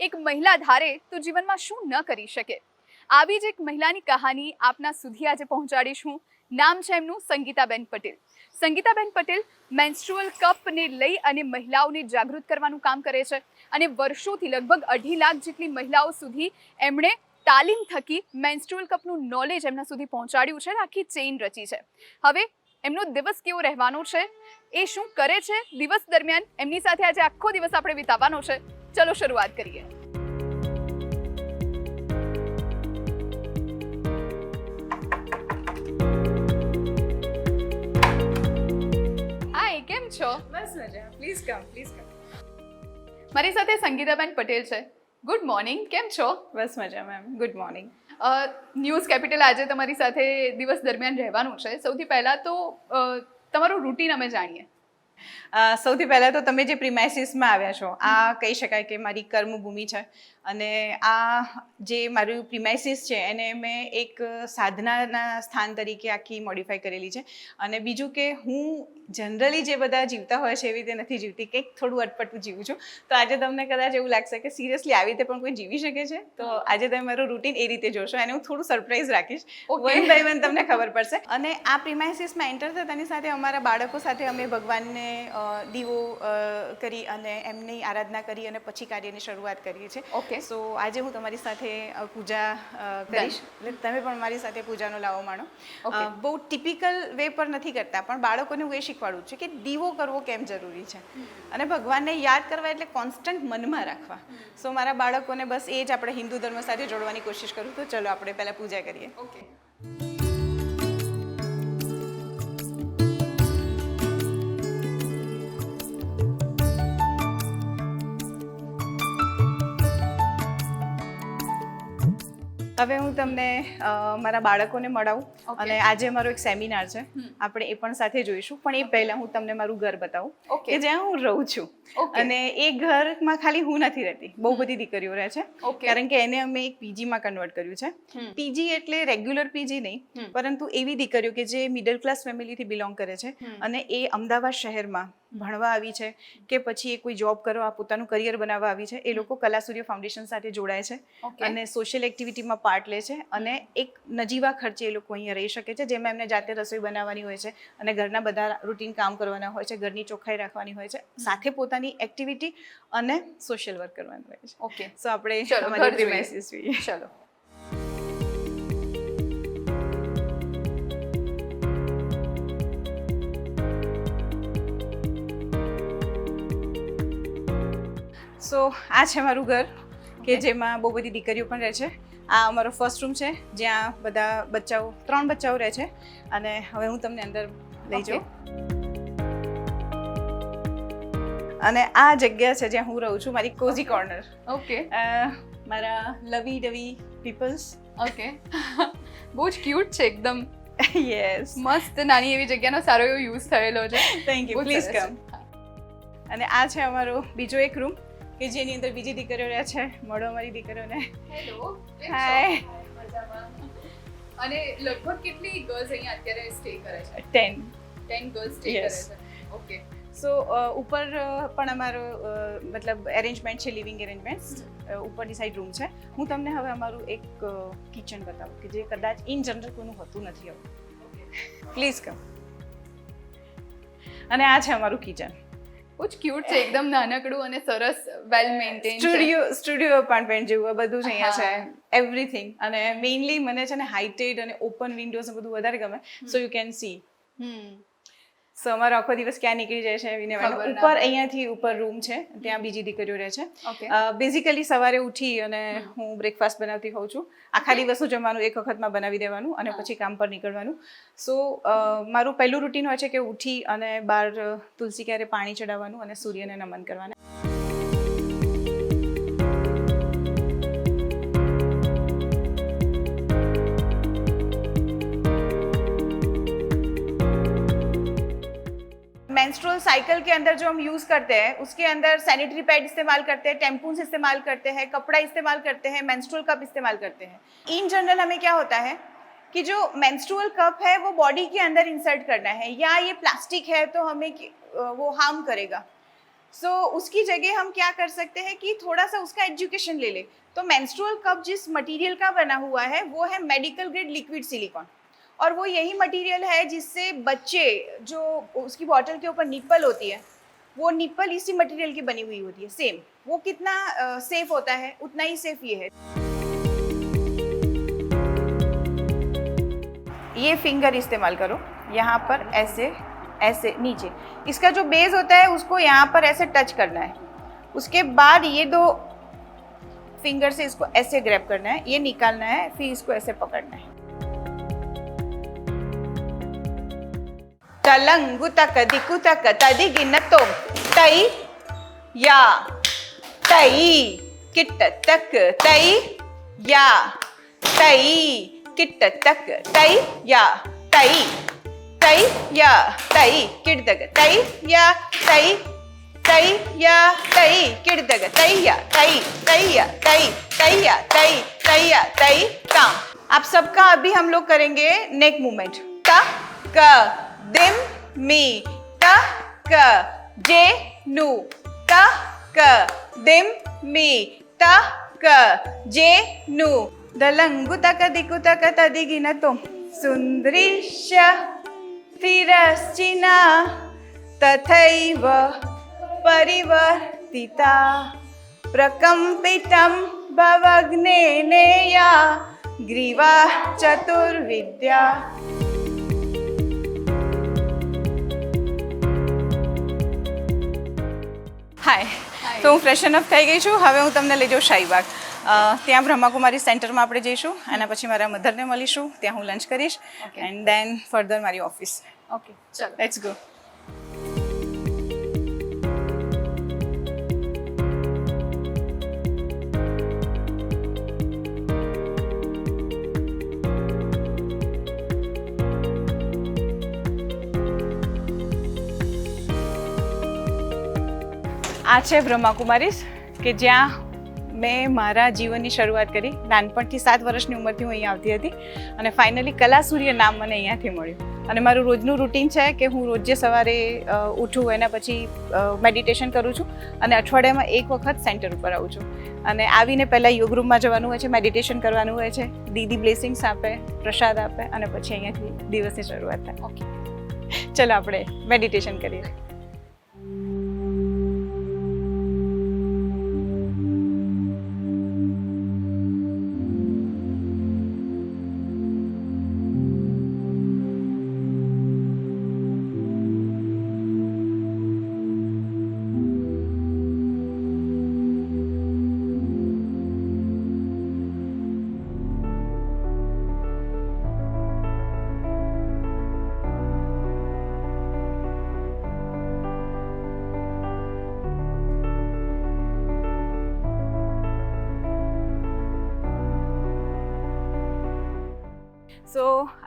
એક મહિલા ધારે તો જીવનમાં શું ન કરી શકે? આવી જ એક મહિલાની કહાની આપના સુધી આજે પહોંચાડીશું. નામ છે એમનું સંગીતાબેન પટેલ. સંગીતાબેન પટેલ મેન્સ્ટ્રુઅલ કપને લઈ અને મહિલાઓને જાગૃત કરવાનું કામ કરે છે અને વર્ષોથી લગભગ અઢી લાખ જેટલી મહિલાઓ સુધી એમણે તાલીમ થકી મેન્સ્ટ્રુઅલ કપનું નોલેજ એમના સુધી પહોંચાડ્યું છે અને આખી ચેઇન રચી છે. હવે એમનો દિવસ કેવો રહેવાનો છે? એ શું કરે છે? દિવસ દરમિયાન એમની સાથે આજે આખો દિવસ આપણે વિતાવવાનો છે. ચલો શરૂઆત કરીએ હાય કેમ છો બસ મજા પ્લીઝ કમ પ્લીઝ કમ મારી સાથે સંગીતાબેન પટેલ છે ગુડ મોર્નિંગ કેમ છો બસ મજા ma'am good morning uh, news capital આજે તમારી સાથે દિવસ દરમિયાન રહેવાનું છે સૌથી પહેલાં તો અ, તમારું રૂટીન અમે જાણીએ સૌથી પહેલાં તો તમે જે પ્રિમાઇસીસમાં આવ્યા છો, આ કહી શકાય કે મારી કર્મભૂમિ છે. અને આ જે મારું પ્રિમાઇસીસ છે, એને મેં એક સાધનાના સ્થાન તરીકે આખી મોડિફાઈ કરેલી છે. અને બીજું કે હું જનરલી જે બધા જીવતા હોય છે એવી રીતે નથી જીવતી કંઈક થોડું અટપટું જીવું છું. તો આજે તમને કદાચ એવું લાગશે કે સિરિયસલી આવી રીતે પણ કોઈ જીવી શકે છે? તો આજે તમે મારું રૂટીન એ રીતે જોશો એને હું થોડું સરપ્રાઈઝ રાખીશ. વન બાય વન તમને ખબર પડશે. અને આ પ્રિમાઇસીસમાં એન્ટર થતાની સાથે અમારા બાળકો સાથે અમે ભગવાનને દીવો કરી અને એમની આરાધના કરી અને પછી કાર્યની શરૂઆત કરીએ છીએ. ઓકે સો આજે હું તમારી સાથે પૂજા કરીશ. એટલે તમે પણ મારી સાથે પૂજાનો લાવો માણો. બહુ ટિપિકલ વે પર નથી કરતા પણ બાળકોને હું એ શીખવાડું છું કે દીવો કરવો કેમ જરૂરી છે? અને ભગવાનને યાદ કરવા એટલે કોન્સ્ટન્ટ મનમાં રાખવા. સો મારા બાળકોને બસ એ જ આપણે હિન્દુ ધર્મ સાથે જોડવાની કોશિશ કરું. તો ચલો, આપણે પહેલાં પૂજા કરીએ. ઓકે હવે હું તમને મારા બાળકોને મળાવું. અને આજે મારો એક સેમિનાર છે. આપણે એ પણ સાથે જોઈશું. પણ એ પહેલા હું તમને મારું ઘર બતાવું. કે જ્યાં હું રહું છું. અને એ ઘરમાં ખાલી હું નથી રહેતી. બહુ બધી દીકરીઓ રહે છે. કારણ કે એને અમે એક પીજીમાં કન્વર્ટ કર્યું છે. પીજી એટલે રેગ્યુલર પીજી નહીં પરંતુ એવી દીકરીઓ કે જે મિડલ ક્લાસ ફેમિલીથી બિલોંગ કરે છે. અને એ અમદાવાદ શહેરમાં ભણવા આવી છે કે પછી એ કોઈ જોબ કરવા પોતાનું કરિયર બનાવવા આવી છે એ લોકો કલા સૂર્ય ફાઉન્ડેશન સાથે જોડાય છે. અને સોશિયલ એક્ટિવિટીમાં પાર્ટ લે છે અને એક નજીવા ખર્ચે એ લોકો અહીંયા રહી શકે છે જેમાં એમને જાતે રસોઈ બનાવવાની હોય છે અને ઘરના બધા રૂટીન કામ કરવાના હોય છે ઘરની ચોખ્ખાઈ રાખવાની હોય છે સાથે પોતાની એક્ટિવિટી અને સોશિયલ વર્ક કરવાનું હોય છે. ઓકે. સો આપણે ચલો, ચલો. સો આ છે મારું ઘર કે જેમાં બહુ બધી દીકરીઓ પણ રહે છે. આ અમારો ફર્સ્ટ રૂમ છે જ્યાં બધા બચ્ચાઓ ત્રણ બચ્ચાઓ રહે છે. અને હવે હું તમને અંદર લઈ. જાઉં. અને આ જગ્યા છે જ્યાં હું રહું છું મારી કોઝી કોર્નર ઓકે મારા લવી ડવી પીપલ્સ ઓકે બહુ જ ક્યુટ છે એકદમ. યસ મસ્ત નાની એવી જગ્યાનો સારો એવો યુઝ થયેલો છે. થેન્ક યુ પ્લીઝ કમ અને આ છે અમારો બીજો એક રૂમ કે જેની અંદર બીજી દીકરીઓ રહે છે. મળો મારી દીકરીઓને. હેલો હાય અને લગભગ કેટલી ગર્લ્સ અહીંયા અત્યારે સ્ટે કરે છે? ટેન 10 ગર્લ્સ સ્ટે કરે છે. ઓકે સો ઉપર પણ અમારો મતલબ એરેન્જમેન્ટ છે લિવિંગ એરેન્જમેન્ટ ઉપરની સાઈડ રૂમ છે. હું તમને હવે અમારું એક કિચન બતાવું કે જે કદાચ ઇન જનરલ કોઈનું હોતું નથી હવે. પ્લીઝ કમ અને આ છે અમારું કિચન બહુ જ ક્યુટ છે એકદમ નાનકડું અને સરસ well maintain studio studio apartment જેવું બધું જ અહીંયા છે. એવરીથિંગ અને મેઇનલી મને છે ને હાઇટેડ અને ઓપન વિન્ડોઝ બધું વધારે ગમે. So you can see hmm. So અમારો આખો દિવસ ક્યાં નીકળી જાય છે વિને ઉપર અહીંયાથી ઉપર રૂમ છે ત્યાં બીજી દીકરીઓ રહે છે. બેઝિકલી સવારે ઉઠી અને હું બ્રેકફાસ્ટ બનાવતી હોઉં છું. આખા દિવસનું જમવાનું એક વખતમાં બનાવી દેવાનું અને પછી કામ પર નીકળવાનું. સો મારું પહેલું રૂટીન હોય છે કે ઉઠી અને બહાર તુલસી ક્યારે પાણી ચડાવવાનું અને સૂર્યને નમન કરવાના. साइकिल के अंदर जो हम यूज़ करते हैं उसके अंदर सैनिटरी पैड इस्तेमाल करते हैं टेम्पून्स इस्तेमाल करते हैं कपड़ा इस्तेमाल करते हैं मेंस्ट्रुअल कप इस्तेमाल करते हैं। इन जनरल हमें क्या होता है कि जो मेंस्ट्रुअल कप है वो बॉडी के अंदर इंसर्ट करना है। या ये प्लास्टिक है तो हमें वो हार्म करेगा। सो so, उसकी जगह हम क्या कर सकते हैं कि थोड़ा सा उसका एजुकेशन ले ले। तो मेंस्ट्रुअल कप जिस मटेरियल का बना हुआ है वो है मेडिकल ग्रेड लिक्विड सिलिकॉन और वो यही मटेरियल है जिससे बच्चे जो उसकी बॉटल के ऊपर निप्पल होती है, वो निप्पल इसी मटेरियल की बनी हुई होती है सेम वो कितना सेफ़ होता है, उतना ही सेफ़ ये है। ये फिंगर इस्तेमाल करो, यहाँ पर ऐसे ऐसे, नीचे। इसका जो बेस होता है, उसको यहाँ पर ऐसे टच करना है। उसके बाद ये दो फिंगर से इसको ऐसे ग्रैब करना है, ये निकालना है, फिर इसको ऐसे पकड़ना है। तलंगु तक दिकु तक तदिगिन तो तई या तई किट तक तई या तई किट तक तई या तई तई या तई किट दग तई या तई तई या तई किट दग तई या तई तई या तई तई या तई तई या तई ता आप सबका अभी हम लोग करेंगे नेक मूवमेंट ता का દિમ મી ટ ક જે નુ ત ક દિમ મી ત ક જે ನು ದಲಂಗು ತಕ ದಿಕ್ಕು ತಕ ತದಿಗಿನ ತೋ ಸುಂದ್ರಿಶ ಸ್ಥಿರಶ್ಚಿನ ತಥೈವ ಪರಿವರ್ತಿತ ಪ್ರಕಂಪಿತಂ ಭವಗ್ನೇನೇಯ ગ્રીવા ચતુર્વિદ્યા હાય તો હું ફ્રેશન અપ થઈ ગઈ છું. હવે હું તમને લઈ જાઉં શાહીબાગ. ત્યાં બ્રહ્માકુમારી સેન્ટરમાં આપણે જઈશું. એના પછી મારા મધરને મળીશું. ત્યાં હું લંચ કરીશ. એન્ડ દેન ફર્ધર મારી ઓફિસ ઓકે ચલો. લેટ્સ ગો આ છે બ્રહ્માકુમારીસ કે જ્યાં મેં મારા જીવનની શરૂઆત કરી. નાનપણથી સાત વર્ષની ઉંમરથી હું અહીંયા આવતી હતી અને ફાઇનલી કલાસૂર્ય નામ મને અહીંયાથી મળ્યું. અને મારું રોજનું રૂટીન છે કે હું રોજે સવારે ઉઠું એના પછી મેડિટેશન કરું છું અને અઠવાડિયામાં એક વખત સેન્ટર ઉપર આવું છું. અને આવીને પહેલાં યોગ રૂમમાં જવાનું હોય છે મેડિટેશન કરવાનું હોય છે દીદી બ્લેસિંગ્સ આપે પ્રસાદ આપે અને પછી અહીંયાથી દિવસની શરૂઆત થાય. ઓકે ચલો આપણે મેડિટેશન કરીએ.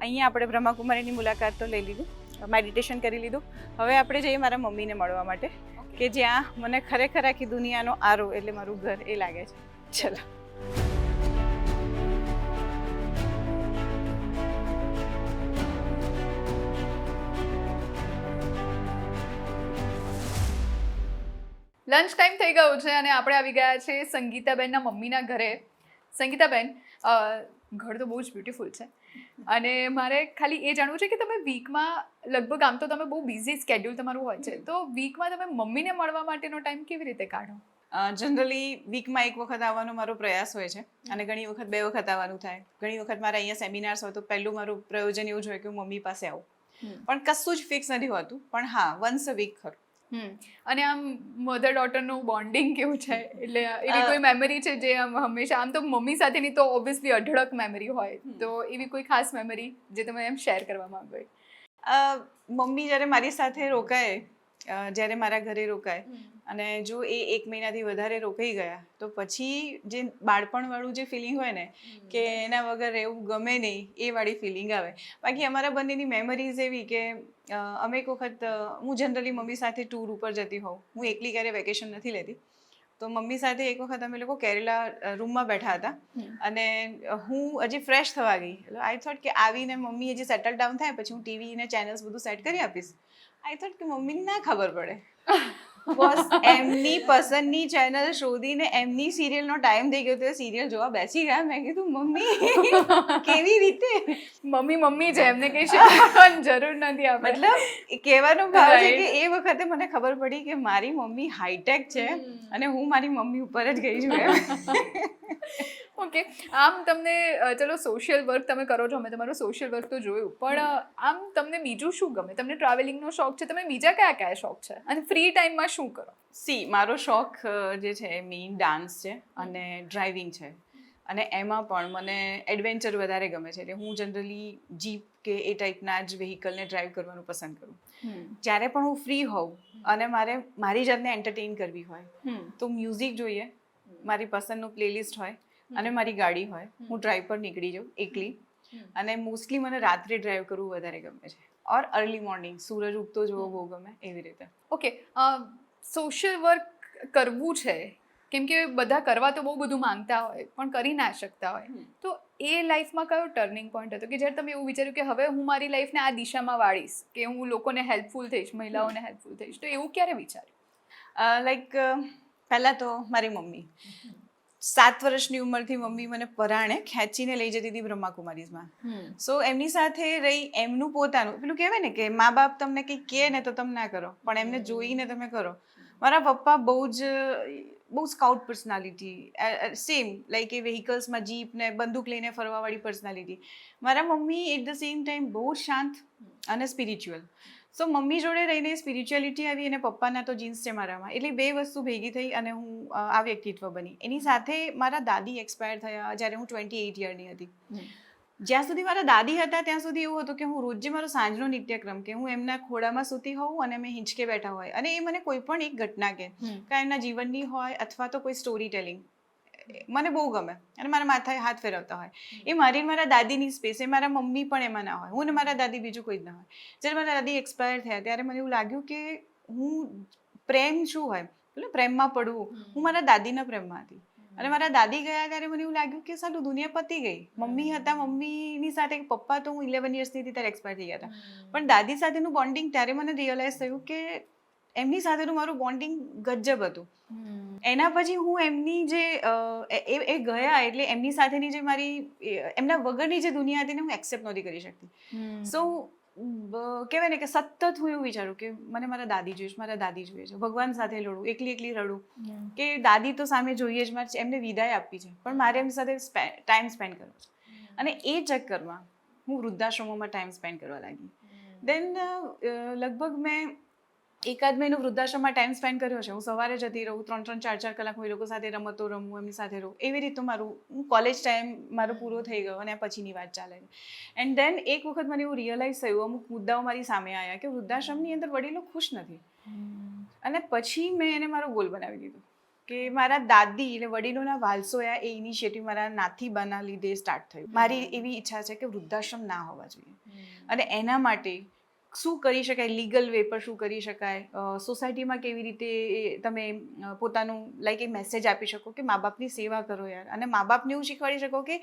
અહીંયા આપણે બ્રહ્માકુમારીની મુલાકાત તો લઈ લીધું. મેડિટેશન કરી લીધું. હવે આપણે જઈએ મારા મમ્મીને મળવા માટે કે જ્યાં મને ખરેખર આખી દુનિયાનો આરો એટલે મારું ઘર એ લાગે છે. ચલો. લંચ ટાઈમ થઈ ગયો છે અને આપણે આવી ગયા છે સંગીતાબેનના મમ્મીના ઘરે. સંગીતાબેન ઘર તો બહુ જ બ્યુટીફુલ છે. અને મારે ખાલી એ જાણવું છે કે તમે વીકમાં લગભગ આમ તો તમે બહુ બિઝી સ્કેડ્યુલ તમારું હોય છે તો વીકમાં તમે મમ્મીને મળવા માટેનો ટાઈમ કેવી રીતે કાઢો? જનરલી વીકમાં એક વખત આવવાનો મારો પ્રયાસ હોય છે અને ઘણી વખત બે વખત આવવાનું થાય. ઘણી વખત મારા અહીંયા સેમિનાર્સ હોય તો પહેલું મારું પ્રયોજન એવું જ હોય કે હું મમ્મી પાસે આવું. પણ કશું જ ફિક્સ નથી હોતું. પણ હા વન્સ અ વીક ખરું. અને આમ મધર ડોટરનું બોન્ડિંગ કેવું છે? એટલે એવી કોઈ મેમરી છે જે આમ હંમેશા આમ તો મમ્મી સાથેની તો ઓબ્વિયસલી અઢળક મેમરી હોય. તો એવી કોઈ ખાસ મેમરી જે તમે એમ શેર કરવા માંગો મમ્મી જ્યારે મારી સાથે રોકાય જ્યારે મારા ઘરે રોકાય અને જો એ એક મહિનાથી વધારે રોકાઈ ગયા તો પછી જે બાળપણવાળું જે ફિલિંગ હોય ને કે એના વગર રહેવું ગમે નહીં એ વાળી ફિલિંગ આવે. બાકી અમારા બંનેની મેમરીઝ એવી કે અમે એક વખત હું જનરલી મમ્મી સાથે ટૂર ઉપર જતી હોઉં. હું એકલી ક્યારે વેકેશન નથી લેતી. તો મમ્મી સાથે એક વખત અમે લોકો કેરેલા રૂમમાં બેઠા હતા. અને હું હજી ફ્રેશ થવા ગઈ. એટલે આઈ થોટ કે આવીને મમ્મી હજી સેટલ ડાઉન થાય પછી હું ટીવી ને ચેનલ્સ બધું સેટ કરી આપીશ. આઈ થોટ કે મમ્મીને ના ખબર પડે. બસ એમની પસંદની ચેનલ શોધીને એમની સિરિયલનો ટાઈમ થઈ ગયો તો સિરિયલ જોવા બેસી ગયા. મેં કીધું મમ્મી કેવી રીતે? મમ્મી મમ્મી છે એમને કઈ શીખવવાની જરૂર નથી આપણે. મતલબ કહેવાનો ભાવ છે કે એ વખતે મને ખબર પડી કે મારી મમ્મી હાઈટેક છે અને હું મારી મમ્મી ઉપર જ ગઈ છું ઓકે આમ તમને ચલો સોશિયલ વર્ક તમે કરો છો. અમે તમારું સોશિયલ વર્ક તો જોયું. પણ આમ તમને બીજું શું ગમે? તમને ટ્રાવેલિંગનો શોખ છે? તમે બીજા કયા કયા શોખ છે? અને ફ્રી ટાઈમમાં શું કરો? સી મારો શોખ જે છે એ મેઇન ડાન્સ છે અને ડ્રાઇવિંગ છે. અને એમાં પણ મને એડવેન્ચર વધારે ગમે છે. એટલે હું જનરલી જીપ કે એ ટાઈપના જ વ્હીકલને ડ્રાઈવ કરવાનું પસંદ કરું. જ્યારે પણ હું ફ્રી હોઉં અને મારે મારી જાતને એન્ટરટેઇન કરવી હોય તો મ્યુઝિક જોઈએ મારી પસંદનું પ્લેલિસ્ટ હોય અને મારી ગાડી હોય. હું ડ્રાઈવ પર નીકળી જાઉં એકલી. અને મોસ્ટલી મને રાત્રે ડ્રાઈવ કરવું વધારે ગમે છે. ઓર અર્લી મોર્નિંગ સૂરજ ઉગતો જોવો બહુ ગમે એવી રીતે. ઓકે સોશિયલ વર્ક કરવું છે કેમ કે બધા કરવા તો બહુ બધું માંગતા હોય પણ કરી ના શકતા હોય. તો એ લાઈફમાં કયો ટર્નિંગ પોઈન્ટ હતો? કે જ્યારે તમે એવું વિચાર્યું કે હવે હું મારી લાઈફને આ દિશામાં વાળીશ કે હું લોકોને હેલ્પફુલ થઈશ મહિલાઓને હેલ્પફુલ થઈશ તો એવું ક્યારે વિચાર્યું? લાઈક પહેલાં તો મારી મમ્મી. સાત વર્ષની ઉંમરથી મમ્મી મને પરાણે ખેંચીને લઈ જતી હતી બ્રહ્માકુમારીઝમાં. સો એમની સાથે રહી એમનું પોતાનું પેલું કહેવાય ને કે મા બાપ તમને કંઈ કહે ને તો તમે ના કરો પણ એમને જોઈને તમે કરો. મારા પપ્પા બહુ જ બહુ scout personality same like a વ્હીકલ્સમાં jeep ને બંદૂક લઈને ફરવાવાળી પર્સનાલિટી મારા મમ્મી એટ ધ સેમ ટાઈમ બહુ શાંત અને સ્પિરિચ્યુઅલ સો મમ્મી જોડે રહીને સ્પિરિચ્યુઆલિટી આવી અને પપ્પાના તો જીન્સ છે મારામાં. એટલે બે વસ્તુ ભેગી થઈ અને હું આ વ્યક્તિત્વ બની. એની સાથે મારા દાદી એક્સપાયર થયા જ્યારે હું ટ્વેન્ટી એઇટ યરની હતી. જ્યાં સુધી મારા દાદી હતા ત્યાં સુધી એવું હતું કે હું રોજે મારો સાંજનો નિત્યક્રમ કે હું એમના ખોડામાં સૂતી હોઉં અને મેં હિંચકે બેઠા હોય. અને એ મને કોઈ પણ એક ઘટના કે કાં એમના જીવનની હોય અથવા તો કોઈ સ્ટોરી ટેલિંગ મને બહુ ગમે. અને મારા માથાએ હાથ ફેરવતા હોય. એ મારી મારા દાદીની સ્પેસ એ મારા મમ્મી પણ એમાં ના હોય. હું ને મારા દાદી બીજું કોઈ જ ના હોય. જ્યારે મારા દાદી એક્સપાયર થયા ત્યારે મને એવું લાગ્યું કે હું પ્રેમ શું હોય? એટલે પ્રેમમાં પડવું. હું મારા દાદીના પ્રેમમાં હતી. અને મારા દાદી ગયા ત્યારે મને એવું લાગ્યું કે સાલું દુનિયા પતી ગઈ. મમ્મી હતા મમ્મીની સાથે પપ્પા તો હું ઇલેવન યર્સની હતી ત્યારે એક્સપાયર થઈ ગયા હતા. પણ દાદી સાથેનું બોન્ડિંગ ત્યારે મને રિયલાઇઝ થયું કે એમની સાથેનું મારું બોન્ડિંગ ગજબ હતું. એના પછી હું એમની જે એ ગયા એટલે એમની સાથેની જે મારી એમના વગરની જે દુનિયા હતી ને હું એક્સેપ્ટ નહોતી કરી શકતી. સો કહેવાય ને કે સતત હું એવું વિચારું કે મને મારા દાદી જોઈએ છે મારા દાદી જોઈએ છે ભગવાન સાથે લડું એકલી એકલી રડું. કે દાદી તો સામે જોઈએ જ મારે એમને વિદાય આપવી છે પણ મારે એમની સાથે ટાઈમ સ્પેન્ડ કરવો છે. અને એ ચક્કરમાં હું વૃદ્ધાશ્રમોમાં ટાઈમ સ્પેન્ડ કરવા લાગી. દેન લગભગ મેં એકાદ મહિનો વૃદ્ધાશ્રમમાં ટાઈમ સ્પેન્ડ કર્યો છે. હું સવારે જતી રહું ત્રણ ત્રણ ચાર ચાર કલાક હું એ લોકો સાથે રમતો રમું એમની સાથે રહું. એવી રીતનું મારું હું કોલેજ ટાઈમ મારો પૂરો થઈ ગયો અને પછીની વાત ચાલે એન્ડ દેન એક વખત મને એવું રિયલાઇઝ થયું અમુક મુદ્દાઓ મારી સામે આવ્યા કે વૃદ્ધાશ્રમની અંદર વડીલો ખુશ નથી. અને પછી મેં એને મારો ગોલ બનાવી દીધો કે મારા દાદી એટલે વડીલોના વાલસોયા એ ઇનિશિયેટિવ મારા નાથીબાના લીધે સ્ટાર્ટ થયું. મારી એવી ઈચ્છા છે કે વૃદ્ધાશ્રમ ના હોવા જોઈએ. અને એના માટે શું કરી શકાય? લીગલ વે પર શું કરી શકાય? સોસાયટીમાં કેવી રીતે તમે પોતાનું લાઈક એ મેસેજ આપી શકો કે મા બાપની સેવા કરો યાર. અને મા બાપને એવું શીખવાડી શકો કે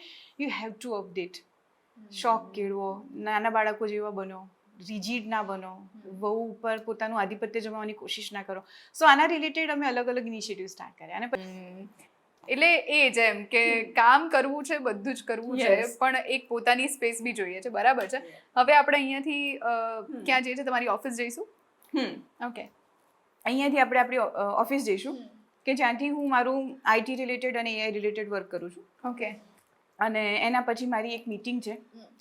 યુ હેવ ટુ અપડેટ શોખ કેળવો નાના બાળકો જેવા બનો રિજિડ ના બનો વહુ ઉપર પોતાનું આધિપત્ય જમાવવાની કોશિશ ના કરો. સો આના રિલેટેડ અમે અલગ અલગ ઇનિશિયેટિવ સ્ટાર્ટ કર્યા. અને એટલે એ એમ કે કામ કરવું છે બધું જ કરવું છે પણ એક પોતાની સ્પેસ બી જોઈએ છે બરાબર છે? હવે આપણે અહીંયાથી ક્યાં જઈએ છે? તમારી ઓફિસ જઈશું? હમ. ઓકે. અહીંયાથી આપણે આપણી ઓફિસ જઈશું કે જ્યાંથી હું મારું આઈટી રિલેટેડ અને એઆઈ રિલેટેડ વર્ક કરું છું. ઓકે. અને એના પછી મારી એક મીટિંગ છે.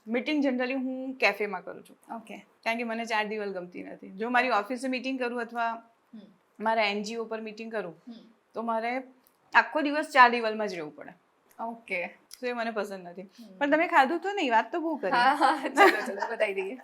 મીટિંગ જનરલી હું કેફેમાં કરું છું. ઓકે. કારણ કે મને ચાર દિવાલ ગમતી નથી. જો મારી ઓફિસે મીટિંગ કરું અથવા મારા એનજીઓ પર મીટિંગ કરું તો મારે આખો દિવસ ચાર દિવાલમાં જ રહેવું પડે. ઓકે. તો એ મને પસંદ નથી. પણ તમે ખાધું તો નહીં વાત તો બહુ કરી. હા હા બતાવી દઈએ.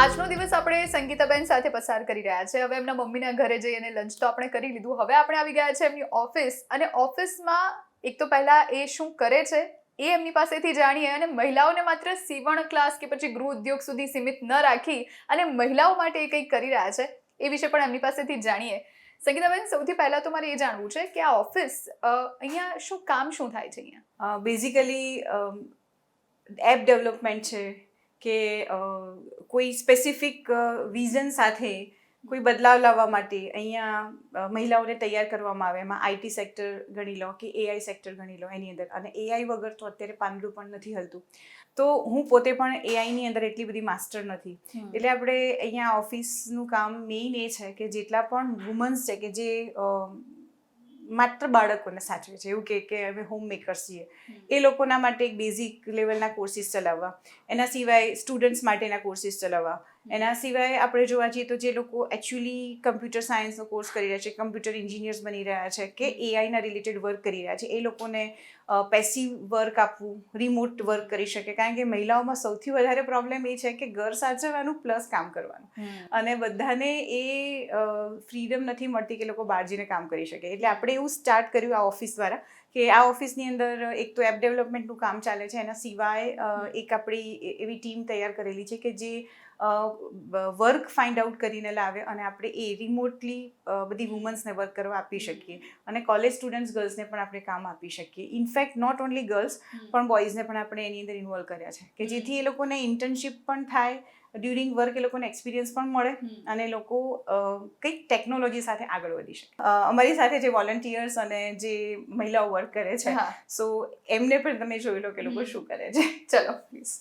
આજનો દિવસ આપણે સંગીતાબેન સાથે પસાર કરી રહ્યા છે. હવે એમના મમ્મીના ઘરે જઈ અને લંચ તો આપણે કરી લીધું. હવે આપણે આવી ગયા છે એમની ઓફિસ અને ઓફિસમાં એક તો પહેલા એ શું કરે છે એ એમની પાસેથી જાણીએ અને મહિલાઓને માત્ર સીવણ ક્લાસ કે પછી ગૃહ ઉદ્યોગ સુધી સીમિત ન રાખી અને મહિલાઓ માટે એ કંઈક કરી રહ્યા છે એ વિશે પણ એમની પાસેથી જાણીએ. સંગીતાબેન, સૌથી પહેલાં તો મારે એ જાણવું છે કે આ ઓફિસ અહીંયા શું કામ શું થાય છે અહીંયા? બેઝિકલી એપ ડેવલપમેન્ટ છે કે કોઈ સ્પેસિફિક વિઝન સાથે કોઈ બદલાવ લાવવા માટે અહીંયા મહિલાઓને તૈયાર કરવામાં આવે. એમાં આઈટી સેક્ટર ગણી લો કે એઆઈ સેક્ટર ગણી લો એની અંદર. અને એઆઈ વગર તો અત્યારે પાંદડું પણ નથી હલતું. તો હું પોતે પણ એઆઈની અંદર એટલી બધી માસ્ટર નથી. એટલે આપણે અહીંયા ઓફિસનું કામ મેઇન એ છે કે જેટલા પણ વુમન્સ છે કે જે માત્ર બાળકોને સાચવે છે. એવું કે કે અમે હોમ મેકર્સ છીએ એ લોકોના માટે એક બેઝિક લેવલના કોર્સિસ ચલાવવા. એના સિવાય સ્ટુડન્ટ્સ માટેના કોર્સિસ ચલાવવા. એના સિવાય આપણે જોવા જઈએ તો જે લોકો એકચ્યુઅલી કમ્પ્યુટર સાયન્સનો કોર્સ કરી રહ્યા છે કમ્પ્યુટર એન્જિનિયર્સ બની રહ્યા છે કે એઆઈના રિલેટેડ વર્ક કરી રહ્યા છે એ લોકોને પેસિવ વર્ક આપવું રિમોટ વર્ક કરી શકે. કારણ કે મહિલાઓમાં સૌથી વધારે પ્રોબ્લેમ એ છે કે ઘર સાચવવાનું પ્લસ કામ કરવાનું. અને બધાને એ ફ્રીડમ નથી મળતી કે લોકો બહાર જઈને કામ કરી શકે. એટલે આપણે એવું સ્ટાર્ટ કર્યું આ ઓફિસ દ્વારા કે આ ઓફિસની અંદર એક તો એપ ડેવલપમેન્ટનું કામ ચાલે છે. એના સિવાય એક આપણી એવી ટીમ તૈયાર કરેલી છે કે જે વર્ક ફાઇન્ડ આઉટ કરીને લાવે અને આપણે એ રિમોટલી બધી વુમન્સને વર્ક કરવા આપી શકીએ. અને કોલેજ સ્ટુડન્ટ્સ ગર્લ્સને પણ આપણે કામ આપી શકીએ. ઇનફેક્ટ નોટ ઓન્લી ગર્લ્સ પણ બોયઝને પણ આપણે એની અંદર ઇન્વોલ્વ કર્યા છે. કે જેથી એ લોકોને ઇન્ટર્નશીપ પણ થાય ડ્યુરિંગ વર્ક એ લોકોને એક્સપિરિયન્સ પણ મળે અને એ લોકો કંઈક ટેકનોલોજી સાથે આગળ વધી શકે. અમારી સાથે જે વોલન્ટિયર્સ અને જે મહિલાઓ વર્ક કરે છે સો એમને પણ તમે જોઈ લો કે લોકો શું કરે છે. ચલો પ્લીઝ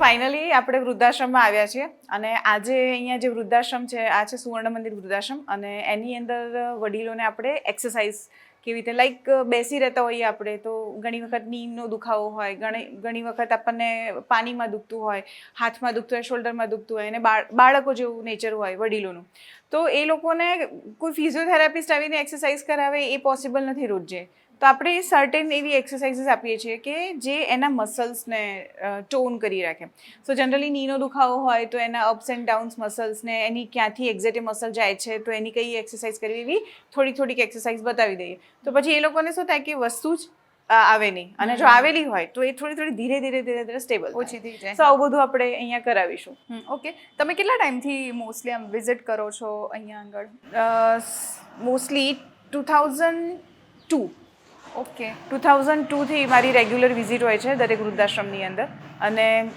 ફાઇનલી આપણે વૃદ્ધાશ્રમમાં આવ્યા છીએ અને આજે અહીંયા જે વૃદ્ધાશ્રમ છે, આ છે સુવર્ણ મંદિર વૃદ્ધાશ્રમ અને એની અંદર વડીલોને આપણે એક્સરસાઇઝ કેવી રીતે લાઈક બેસી રહેતા હોઈએ આપણે તો ઘણી વખત નીમનો દુખાવો હોય, ઘણી ઘણી વખત આપણને પાણીમાં દુખતું હોય, હાથમાં દુખતું હોય શોલ્ડરમાં દુખતું હોય અને બાળ, બાળકો જેવું નેચર હોય વડીલોનું. તો એ લોકોને કોઈ ફિઝિયોથેરાપિસ્ટ આવીને એક્સરસાઇઝ કરાવે એ પોસિબલ નથી રોજે. તો આપણે સર્ટેન એવી એક્સરસાઇઝીસ આપીએ છીએ કે જે એના મસલ્સને ટોન કરી રાખે. સો જનરલી નીનો દુખાવો હોય તો એના અપ્સ એન્ડ ડાઉન્સ મસલ્સને એની ક્યાંથી એક્ઝેક્ટ મસલ જાય છે તો એની કઈ એક્સરસાઇઝ કરવી એવી થોડીક થોડીક એક્સરસાઇઝ બતાવી દઈએ. તો પછી એ લોકોને શું થાય કે વસ્તુ જ આવે નહીં. અને જો આવેલી હોય તો એ થોડી થોડી ધીરે ધીરે ધીરે ધીરે સ્ટેબલ ઓછી થઈ જાય. સો આવું બધું આપણે અહીંયા કરાવીશું. ઓકે તમે કેટલા ટાઈમથી મોસ્ટલી આમ વિઝિટ કરો છો અહીંયા આગળ? Mostly two thousand two okay. Two thousand ટુથી મારી રેગ્યુલર વિઝિટ હોય છે દરેક વૃદ્ધાશ્રમની અંદર. અને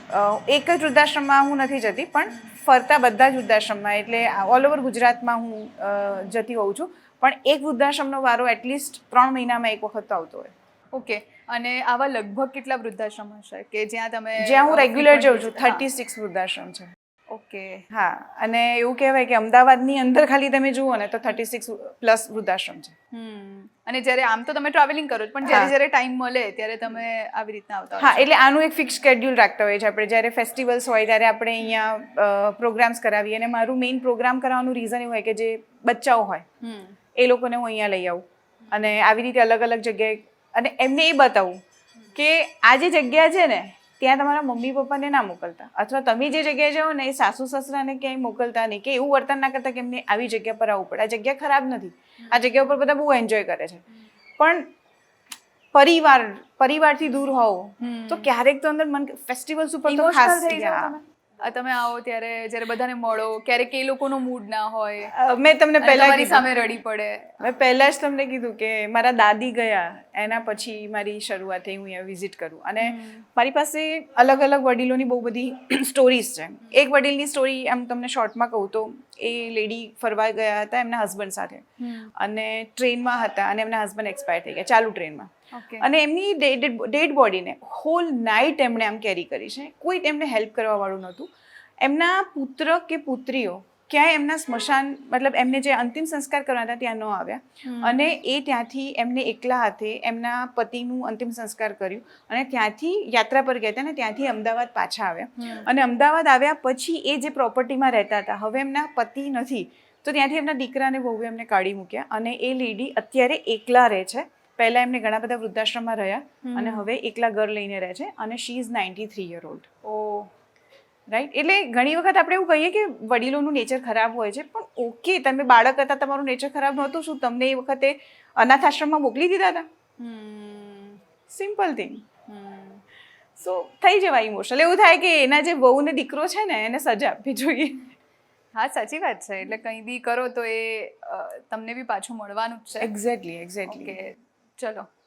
એક જ વૃદ્ધાશ્રમમાં હું નથી જતી પણ ફરતા બધા જ વૃદ્ધાશ્રમમાં એટલે ઓલ ઓવર ગુજરાતમાં હું જતી હોઉં છું. પણ એક વૃદ્ધાશ્રમનો વારો એટલીસ્ટ ત્રણ મહિનામાં એક વખત તો આવતો હોય. ઓકે. અને આવા લગભગ કેટલા વૃદ્ધાશ્રમ હશે કે જ્યાં તમે જ્યાં હું રેગ્યુલર જઉં છું થર્ટી સિક્સ વૃદ્ધાશ્રમ છે. ઓકે. હા અને એવું કહેવાય કે અમદાવાદની અંદર ખાલી તમે જુઓ ને તો થર્ટી સિક્સ પ્લસ વૃદ્ધાશ્રમ છે. હમ. અને જ્યારે આમ તો તમે ટ્રાવેલિંગ કરો છો પણ જ્યારે જ્યારે ટાઈમ મળે ત્યારે તમે આવી રીતના આવતા હા એટલે આનું એક ફિક્સ શેડ્યુલ રાખતા હોઈએ છીએ આપણે. જ્યારે ફેસ્ટિવલ્સ હોય ત્યારે આપણે અહીંયા પ્રોગ્રામ્સ કરાવીએ અને મારું મેઇન પ્રોગ્રામ કરાવવાનું રીઝન એવું હોય કે જે બચ્ચાઓ હોય એ લોકોને હું અહીંયા લઈ આવું. અને આવી રીતે અલગ અલગ જગ્યાએ અને એમને એ બતાવું કે આ જે જગ્યા છે ને ત્યાં તમારા મમ્મી પપ્પાને ના મોકલતા. અથવા તમે જે જગ્યાએ જાઓ ને એ સાસુ સસરાને ક્યાંય મોકલતા નહીં કે એવું વર્તન ના કરતા કે એમને આવી જગ્યા પર આવવું પડે. આ જગ્યા ખરાબ નથી. આ જગ્યા ઉપર બધા બહુ એન્જોય કરે છે. પણ પરિવાર પરિવારથી દૂર હોવ તો ક્યારેક તો અંદર મન ફેસ્ટિવલ્સ ઉપર તો ખાસ થઈ હા. તમે? આવો ત્યારે જ્યારે બધાને મળો ક્યારેક એ લોકોનો મૂડ ના હોય. મેં તમને પહેલા મારી સામે રડી પડે. મેં પહેલા જ તમને કીધું કે મારા દાદી ગયા એના પછી મારી શરૂઆત થઈ હું અહીંયા વિઝિટ કરું. અને મારી પાસે અલગ અલગ વડીલોની બહુ બધી સ્ટોરીઝ છે. એક વડીલની સ્ટોરી આમ તમને શોર્ટમાં કહું તો એ લેડી ફરવા ગયા હતા એમના હસબન્ડ સાથે. અને ટ્રેનમાં હતા અને એમના હસબન્ડ એક્સપાયર થઈ ગયા ચાલુ ટ્રેનમાં અને એમની ડેડ બોડીને હોલ નાઇટ એમણે આમ કેરી કરી છે. કોઈ એમને હેલ્પ કરવા વાળું નહોતું. એમના પુત્ર કે પુત્રીઓ ક્યાંય એમના સ્મશાન મતલબ એમને જે અંતિમ સંસ્કાર કરવાના હતા ત્યાં ન આવ્યા. અને એ ત્યાંથી એમને એકલા હાથે એમના પતિનું અંતિમ સંસ્કાર કર્યું. અને ત્યાંથી યાત્રા પર ગયા હતા અને ત્યાંથી અમદાવાદ પાછા આવ્યા. અને અમદાવાદ આવ્યા પછી એ જે પ્રોપર્ટીમાં રહેતા હતા હવે એમના પતિ નથી. તો ત્યાંથી એમના દીકરાને બહુ એમને કાઢી મૂક્યા અને એ લેડી અત્યારે એકલા રહે છે. પહેલા એમને ઘણા બધા વૃદ્ધાશ્રમમાં રહ્યા અને હવે એકલા ઘર લઈને રહે છે અને she is ninety three year old oh. Right એટલે ઘણી વખત આપણે એવું કહીએ કે વડીલોનું નેચર ખરાબ હોય છે પણ ઓકે તમે બાળક હતા તમારું નેચર ખરાબ નહોતું શું તમને એ વખતે અનાથ આશ્રમમાં મોકલી દીધા હતા? સિમ્પલ થિંગ સો થઈ જવાય ઇમોશનલ એવું થાય કે એના જે વહુ ને દીકરો છે ને એને સજા આપવી જોઈએ. હા સાચી વાત છે. એટલે કંઈ બી કરો તો એ તમને બી પાછું મળવાનું જ છે. એક્ઝેક્ટલી એક્ઝેક્ટલી ચલો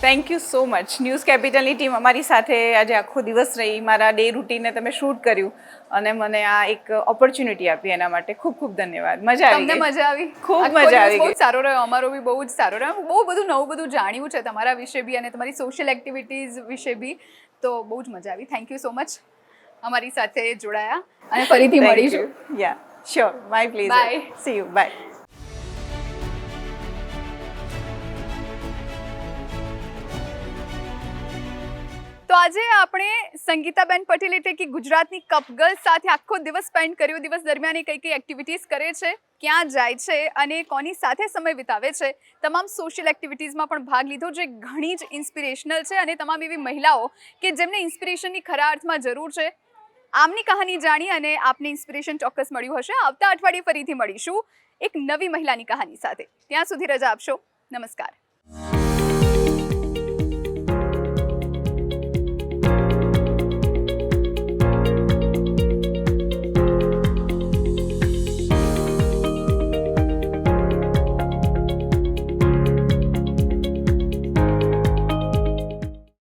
thank you so much news કેપિટલની team અમારી સાથે આજે આખો દિવસ રહી. મારા ડે રૂટીનને તમે શૂટ કર્યું અને મને આ એક ઓપોર્ચ્યુનિટી આપી એના માટે ખૂબ ખૂબ ધન્યવાદ. મજા આવી તમને મજા આવી? ખૂબ મજા આવી બહુ સારો રહ્યો. અમારો બી બહુ જ સારો રહ્યો. બહુ બધું નવું બધું જાણ્યું છે તમારા વિશે બી અને તમારી સોશિયલ એક્ટિવિટીઝ વિશે બી. તો બહુ જ મજા આવી. થેન્ક યુ સો મચ અમારી સાથે જોડાયા. અને ફરીથી મળીશું. Yeah sure my please bye see you you. આજે આપણે સંગીતાબેન પટેલ એટલે કે ગુજરાતની કપ ગર્લ્સ સાથે આખો દિવસ સ્પેન્ડ કર્યો. દિવસ દરમિયાન એ કઈ કઈ એક્ટિવિટીઝ કરે છે, ક્યાં જાય છે અને કોની સાથે સમય વિતાવે છે. તમામ સોશિયલ એક્ટિવિટીઝમાં પણ ભાગ લીધો જે ઘણી જ ઇન્સ્પિરેશનલ છે અને તમામ એવી મહિલાઓ કે જેમને ઇન્સ્પિરેશનની ખરા અર્થમાં જરૂર છે. આમની કહાની જાણી અને આપને ઇન્સ્પિરેશન ચોક્કસ મળ્યું હશે. આવતા અઠવાડિયે ફરીથી મળીશું એક નવી મહિલાની કહાની સાથે. ત્યાં સુધી રજા આપશો. નમસ્કાર.